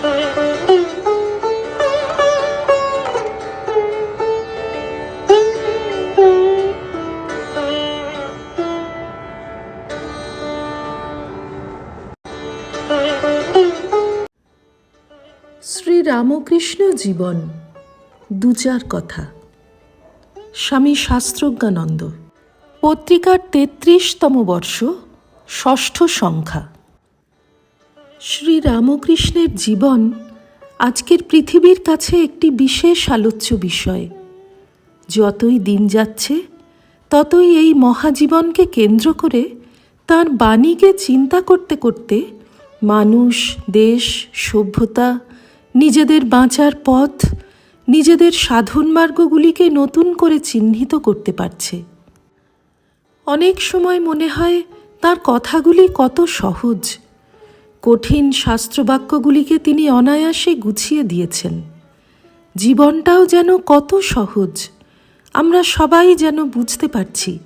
শ্রী রামকৃষ্ণ জীবন দু চার কথা। স্বামী শাস্ত্রজ্ঞানন্দ। পত্রিকার তেত্রিশতম বর্ষ ষষ্ঠ সংখ্যা। শ্রী রামকৃষ্ণের জীবন আজকের পৃথিবীর কাছে একটি বিশেষ আলোচ্য বিষয়। যতই দিন যাচ্ছে, ততই এই মহাজীবনকে কেন্দ্র করে তার বাণীকে চিন্তা করতে করতে মানুষ, দেশ, সভ্যতা, নিজেদের বাঁচার পথ, নিজেদের সাধন মার্গগুলিকে নতুন করে চিহ্নিত করতে পারছে। অনেক সময় মনে হয় তার কথাগুলি কত সহজ কঠিন শাস্ত্রবাক্যগুলিকে তিনি অনায়াসে গুছিয়ে দিয়েছেন। জীবনটাও যেন কত সহজ, আমরা সবাই যেন বুঝতে পারছি।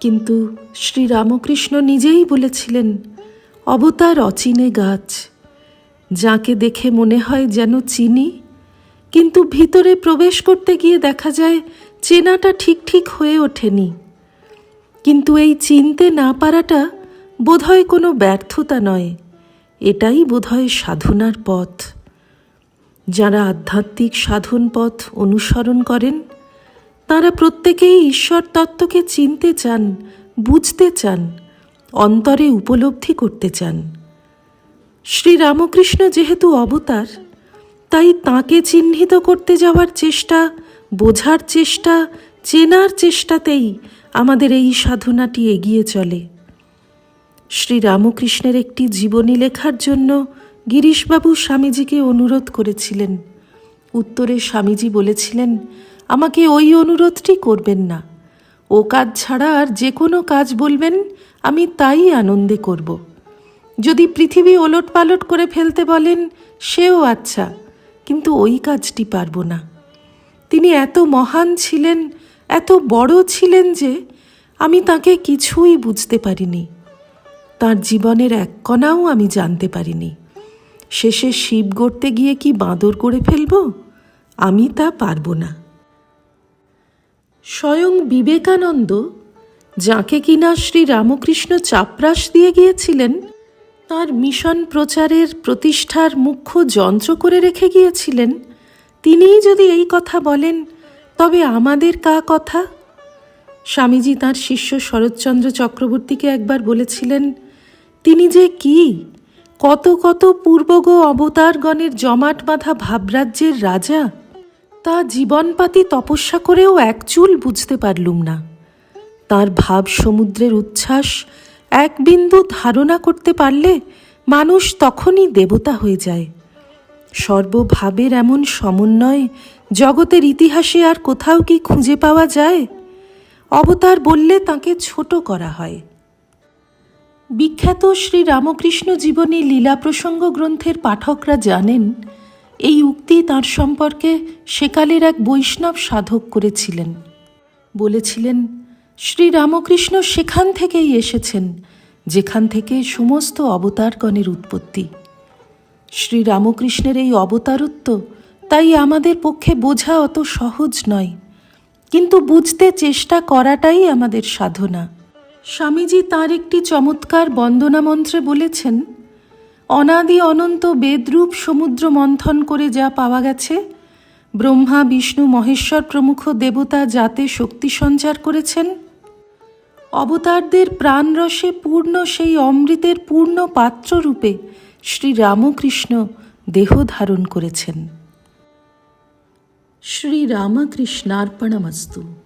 কিন্তু শ্রী রামকৃষ্ণ নিজেই বলেছিলেন, অবতার অচিনে গাছ, যাকে দেখে মনে হয় যেন চিনি, কিন্তু ভিতরে প্রবেশ করতে গিয়ে দেখা যায় চেনাটা ঠিক ঠিক হয়ে ওঠেনি। কিন্তু এই চিনতে না পারাটা বোধহয় কোনো ব্যর্থতা নয়। এটাই বোধহয় সাধনার পথ। যারা আধ্যাত্মিক সাধন পথ অনুসরণ করেন, তারা প্রত্যেকেই ঈশ্বর তত্ত্বকে চিনতে চান, বুঝতে চান, অন্তরে উপলব্ধি করতে চান। শ্রী রামকৃষ্ণ যেহেতু অবতার, তাই তাকে চিহ্নিত করতে যাওয়ার চেষ্টা, বোঝার চেষ্টা, চেনার চেষ্টাতেই আমাদের এই সাধনাটি এগিয়ে চলে। শ্রী রামকৃষ্ণের একটি জীবনী লেখার জন্য গিরিশবাবু স্বামীজিকে অনুরোধ করেছিলেন। উত্তরে স্বামীজি বলেছিলেন, আমাকে ওই অনুরোধটি করবেন না। ও কাজ ছাড়া আর যে কোনো কাজ বলবেন, আমি তাই আনন্দে করব। যদি পৃথিবী ওলট পালট করে ফেলতে বলেন, সেও আচ্ছা কিন্তু ওই কাজটি পারব না। তিনি এত মহান ছিলেন, এত বড় ছিলেন যে আমি তাকে কিছুই বুঝতে পারিনি। তার জীবনের এক কণাও আমি জানতে পারিনি। শেষে শিব গড়তে গিয়ে কি বাঁদর করে ফেলব? আমি তা পারব না। স্বয়ং বিবেকানন্দ, যাকে কিনা শ্রী রামকৃষ্ণ চাপরাস দিয়ে গিয়েছিলেন, তার মিশন প্রচারের প্রতিষ্ঠার মুখ্য যন্ত্র করে রেখে গিয়েছিলেন। তিনিই যদি এই কথা বলেন, তবে আমাদের কা কথা? স্বামীজি তার শিষ্য শরৎচন্দ্র চক্রবর্তীকে একবার বলেছিলেন তিনি যে কি? কত কত পূর্বগ অবতারগণের জমাট বাঁধা ভাবরাজ্যের রাজা? তা জীবনপাতি তপস্যা করেও একচুল বুঝতে পারলুম না। তার ভাব সমুদ্রের উচ্ছ্বাস এক বিন্দু ধারণা করতে পারলে মানুষ তখনই দেবতা হয়ে যায়। সর্বভাবের এমন সমন্বয় জগতের ইতিহাসে আর কোথাও কি খুঁজে পাওয়া যায়? অবতার বললে তাকে ছোট করা হয়। বিখ্যাত শ্রী রামকৃষ্ণ জীবনী লীলা প্রসঙ্গ গ্রন্থের পাঠকরা জানেন, এই উক্তি তার সম্পর্কে সেকালের এক বৈষ্ণব সাধক করেছিলেন। বলেছিলেন, শ্রী রামকৃষ্ণ সেখান থেকেই এসেছেন, যেখান থেকে সমস্ত অবতারগণের উৎপত্তি। শ্রী রামকৃষ্ণের এই অবতারত্ব তাই আমাদের পক্ষে বোঝা অত সহজ নয়, কিন্তু বুঝতে চেষ্টা করাটাই আমাদের সাধনা। স্বামীজি তার একটি চমৎকার বন্দনা মন্ত্রে বলেছেন, অনাদি অনন্ত বেদরূপ সমুদ্র মন্থন করে যা পাওয়া গেছে, ব্রহ্মা, বিষ্ণু, মহেশ্বর প্রমুখ দেবতা যাতে শক্তি সঞ্চার করেছেন, অবতারদের প্রাণরসে পূর্ণ সেই অমৃতের পূর্ণ পাত্ররূপে শ্রী রামকৃষ্ণ দেহ ধারণ করেছেন। শ্রী রামকৃষ্ণার্পণমস্তু।